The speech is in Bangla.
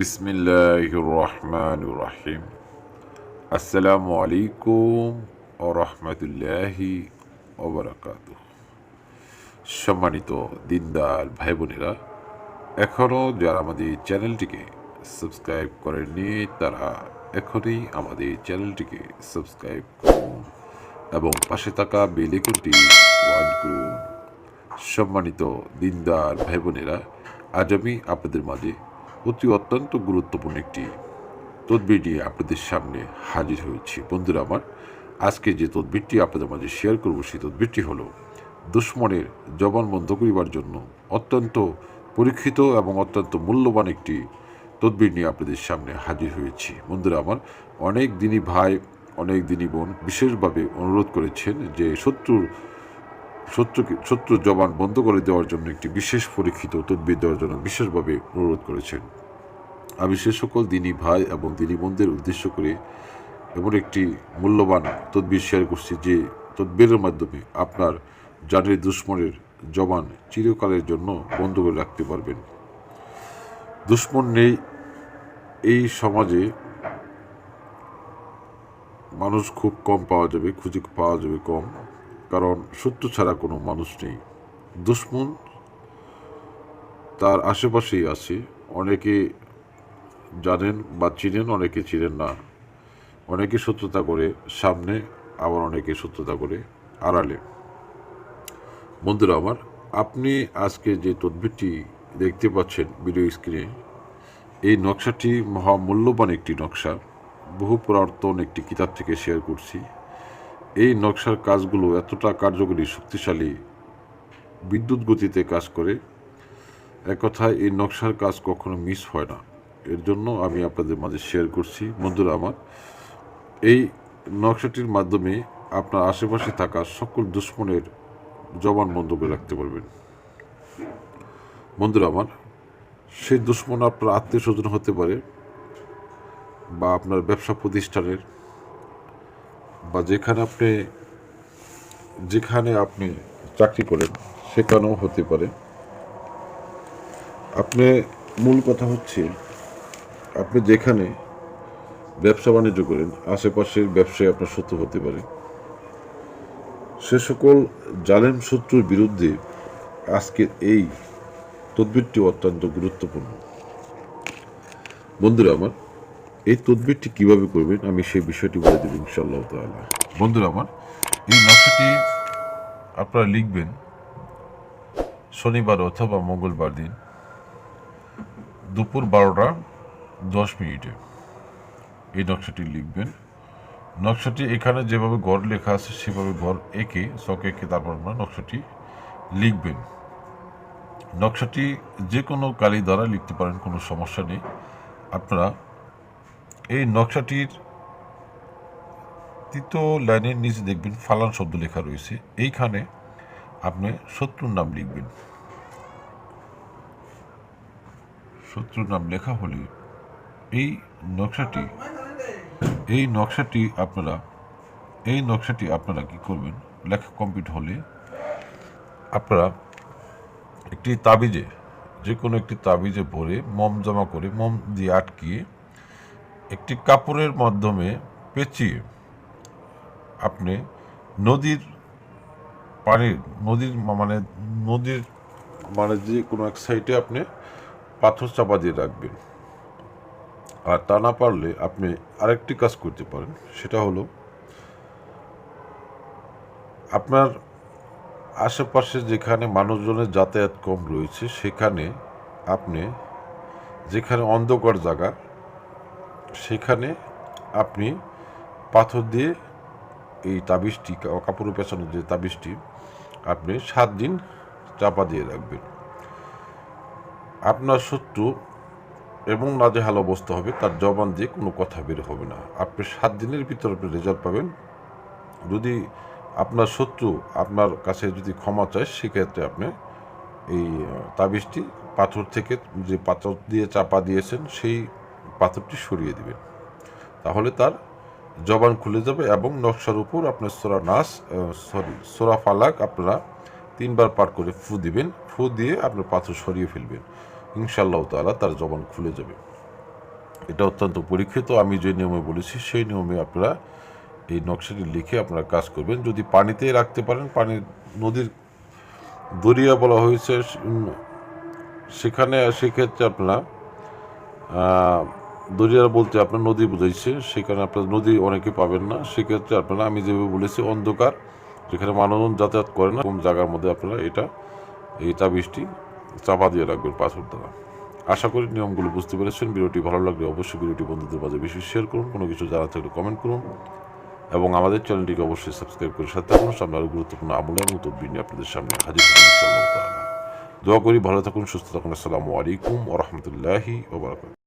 বিসমিল্লাহ রহমান রাহিম আসসালামু আলাইকুম ও রহমতুল্লাহি ওবরাকাত সম্মানিত দিনদার ভাই বোনেরা এখনও যারা আমাদের চ্যানেলটিকে সাবস্ক্রাইব করেননি, তারা এখনই আমাদের চ্যানেলটিকে সাবস্ক্রাইব করুন এবং পাশে থাকা বেলিকনটি ওয়ান করুন। সম্মানিত দিনদার ভাই বোনেরা, আজ আমি আপনাদের মাঝে অতি অত্যন্ত গুরুত্বপূর্ণ একটি তদবির নিয়ে আপনাদের সামনে হাজির হয়েছি। বন্ধুরা আমার, আজকে যে তদবিরটি আপনাদের মাঝে শেয়ার করব, সেই তদবিরটি হলো দুশ্মনের জবান বন্ধ করিবার জন্য অত্যন্ত পরীক্ষিত এবং অত্যন্ত মূল্যবান একটি তদবির নিয়ে আপনাদের সামনে হাজির হয়েছি। বন্ধুরা আমার, অনেক দিনই ভাই, অনেক দিনই বোন বিশেষভাবে অনুরোধ করেছেন যে শত্রুর শত্রুকে শত্রুর জবান বন্ধ করে দেওয়ার জন্য একটি বিশেষ পরীক্ষিত তদবির দেওয়ার জন্য বিশেষভাবে অনুরোধ করেছেন। আমি সে সকল দিনী ভাই এবং দিনী বোনদের উদ্দেশ্য করে এমন একটি মূল্যবান তদবির শেয়ার করছি যে তদবিরের মাধ্যমে আপনার জানের দুশ্মনের জবান চিরকালের জন্য বন্ধ করে রাখতে পারবেন। দুশ্মন নেই এই সমাজে। মানুষ খুব কম পাওয়া যাবে, খুঁজে পাওয়া যাবে কম। কারণ সত্য ছাড়া কোনো মানুষ নেই। দুশ্মন তার আশেপাশেই আছে। অনেকে জানেন বা চিনেন, অনেকে চিনেন না। অনেকে সত্যতা করে সামনে, আবার অনেকে সত্যতা করে আড়ালে। বন্ধুরা আমার, আপনি আজকে যে তদবিরটি দেখতে পাচ্ছেন ভিডিও স্ক্রিনে, এই নকশাটি মহামূল্যবান একটি নকশা। বহু পুরাতন একটি কিতাব থেকে শেয়ার করছি। এই নকশার কাজগুলো এতটা কার্যকরী, শক্তিশালী, বিদ্যুৎ গতিতে কাজ করে এক কথায় এই নকশার কাজ কখনো মিস হয় না। এর জন্য আমি আপনাদের মাঝে শেয়ার করছি। বন্ধুরা আমার, এই নকশাটির মাধ্যমে আপনার আশেপাশে থাকা সকল দুশ্মনের জবান বন্ধ করে রাখতে পারবেন। বন্ধুরা আমার, সেই দুশ্মন আপনার আত্মীয় স্বজন হতে পারে বা আপনার ব্যবসা প্রতিষ্ঠানের বা যেখানে আপনি যেখানে আপনি চাকরি করেন, সেখানেও হতে পারে। আপনি মূল কথা হচ্ছে, আপনি যেখানে ব্যবসা বাণিজ্য করেন, আশেপাশের ব্যবসায় আপনার শত্রু হতে পারে। সে সকল জালেম শত্রুর বিরুদ্ধে আজকের এই তদবিরটি অত্যন্ত গুরুত্বপূর্ণ। বন্ধুরা আমার এই তদবিরটি কীভাবে করবেন, আমি সেই বিষয়টি বলে দেব ইনশাআল্লাহ তাআলা। বন্ধুরা আমার, এই নকশাটি আপনারা লিখবেন শনিবার অথবা মঙ্গলবার দিন দুপুর বারোটা দশ মিনিটে। এই নকশাটি লিখবেন। নকশাটি এখানে যেভাবে গড় লেখা আছে, সেভাবে গড় এঁকে, চক এঁকে তারপর আপনার নকশাটি লিখবেন। নকশাটি যে কোনো কালি দ্বারা লিখতে পারেন, কোনো সমস্যা নেই। আপনারা এই নকশাটির তৃতীয় লাইনের নিচে দেখবেন ফালান শব্দ লেখা রয়েছে। এইখানে আপনি শত্রুর নাম লিখবেন। শত্রুর নাম লেখা হলে এই নকশাটি এই নকশাটি আপনারা, এই নকশাটি আপনারা কি করবেন? লেখা কমপ্লিট হলে আপনারা একটি তাবিজে যে কোনো একটি তাবিজে ভরে মম জমা করে, মম দিয়ে আটকিয়ে একটি কাপড়ের মাধ্যমে পেঁচিয়ে আপনি নদীর পানির নদীর মানে নদীর মানে যে কোনো এক সাইডে আপনি পাথর চাপা দিয়ে রাখবেন। আর তা না পারলে আপনি আরেকটি কাজ করতে পারেন, সেটা হলো আপনার আশেপাশে যেখানে মানুষজনের যাতায়াত কম রয়েছে, সেখানে আপনি যেখানে অন্ধকার জায়গা সেখানে আপনি পাথর দিয়ে এই তাবিজটি কাপড়ের পেছানোর যে তাবিজটি, আপনি সাত দিন চাপা দিয়ে রাখবেন। আপনার শত্রু এবং না নাজেহাল অবস্থা হবে, তার জবান দিয়ে কোনো কথা বের হবে না। আপনি সাত দিনের ভিতর আপনি রেজাল্ট পাবেন। যদি আপনার শত্রু আপনার কাছে যদি ক্ষমা চায়, সেক্ষেত্রে আপনি এই তাবিজটি পাথর থেকে যে পাথর দিয়ে চাপা দিয়েছেন, সেই পাথরটি সরিয়ে দিবেন। তাহলে তার জবান খুলে যাবে এবং নকশার উপর আপনার সোরা নাস সরি, সোরা ফালাক আপনারা তিনবার পার করে ফু দিবেন। ফু দিয়ে আপনার পাথর সরিয়ে ফেলবেন। ইনশাল্লাহ তালা তার জবান খুলে যাবে। এটা অত্যন্ত পরীক্ষিত। আমি যে নিয়মে বলেছি, সেই নিয়মে আপনারা এই নকশাটি লিখে আপনারা কাজ করবেন। যদি পানিতে রাখতে পারেন পানি নদীর দরিয়া বলা হয়েছে সেখানে সেক্ষেত্রে আপনারা দরিয়া বলতে আপনার নদী বুঝাইছে সেখানে আপনার নদী অনেকে পাবেন না। সেক্ষেত্রে আপনারা, আমি যেভাবে বলেছি, অন্ধকার, যেখানে মানুষজন যাতায়াত করে না, কোন জায়গার মধ্যে আপনারা এটা, এই তাবিজটি চাপা দিয়ে রাখবেন পাসওয়ার্ড দ্বারা। আশা করি নিয়মগুলো বুঝতে পেরেছেন। ভিডিওটি ভালো লাগলে অবশ্যই ভিডিওটি বন্ধুদের মাঝে বেশি শেয়ার করুন, কোনো কিছু জানা থাকলে কমেন্ট করুন। এবং আমাদের চ্যানেলটিকে অবশ্যই সাবস্ক্রাইব করে সাথে থাকুন। সামনে আরও গুরুত্বপূর্ণ আমল এবং তদবির নিয়ে আপনাদের সামনে হাজির দোয়া করি ভালো থাকুন, সুস্থ থাকুন। আসসালামু আলাইকুম ওরহমতুল্লাহি ওবরাকাত